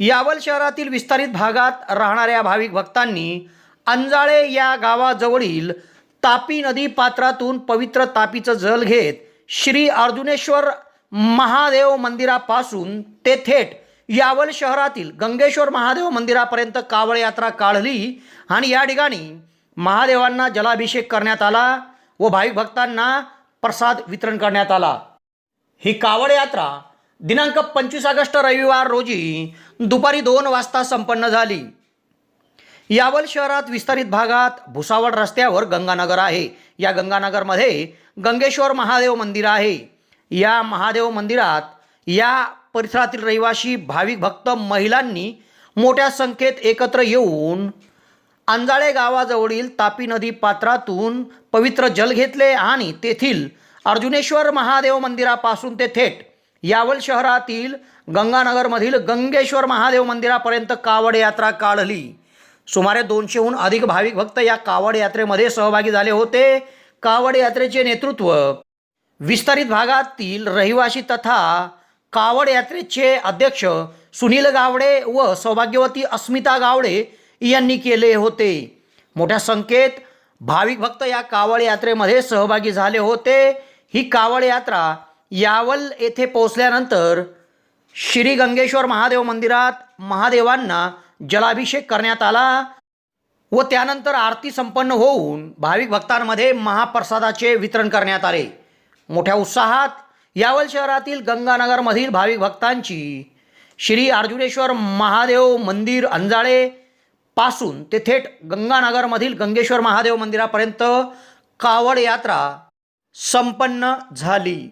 यावल शहरातील विस्तारित भागात राहणाऱ्या भाविक भक्तांनी अंजाळे या गावाजवळील तापी नदी पात्रातून पवित्र तापीचं जल घेत श्री अर्जुनेश्वर महादेव मंदिरापासून ते थेट यावल शहरातील गंगेश्वर महादेव मंदिरापर्यंत कावड यात्रा काढली आणि या ठिकाणी महादेवांना जलाभिषेक करण्यात आला व भाविक भक्तांना प्रसाद वितरण करण्यात आला. ही कावड यात्रा दिनांक पंचवीस ऑगस्ट रविवार रोजी दुपारी दोन वाजता संपन्न झाली. यावल शहरात विस्तारित भागात भुसावळ रस्त्यावर गंगानगर आहे. या गंगानगरमध्ये गंगेश्वर महादेव मंदिर आहे. या महादेव मंदिरात या परिसरातील रहिवासी भाविक भक्त महिलांनी मोठ्या संख्येत एकत्र येऊन अंजाळे गावाजवळील तापी नदी पात्रातून पवित्र जल घेतले आणि तेथील अर्जुनेश्वर महादेव मंदिरापासून ते थेट यावल शहरातील गंगानगरमधील गंगेश्वर महादेव मंदिरापर्यंत कावड यात्रा काढली. सुमारे दोनशेहून अधिक भाविक भक्त या कावड यात्रेमध्ये सहभागी झाले होते. कावड यात्रेचे नेतृत्व विस्तारित भागातील रहिवासी तथा कावड यात्रेचे अध्यक्ष सुनील गावडे व सौभाग्यवती अस्मिता गावडे यांनी केले होते. मोठ्या संख्येत भाविक भक्त या कावड यात्रेमध्ये सहभागी झाले होते. ही कावड यात्रा यावल येथे पोहोचल्यानंतर श्री गंगेश्वर महादेव मंदिरात महादेवांना जलाभिषेक करण्यात आला व त्यानंतर आरती संपन्न होऊन भाविक भक्तांमध्ये महाप्रसादाचे वितरण करण्यात आले. मोठ्या उत्साहात यावल शहरातील गंगानगरमधील भाविक भक्तांची श्री अर्जुनेश्वर महादेव मंदिर अंजाळे पासून ते थेट गंगानगरमधील गंगेश्वर महादेव मंदिरापर्यंत कावड यात्रा संपन्न झाली.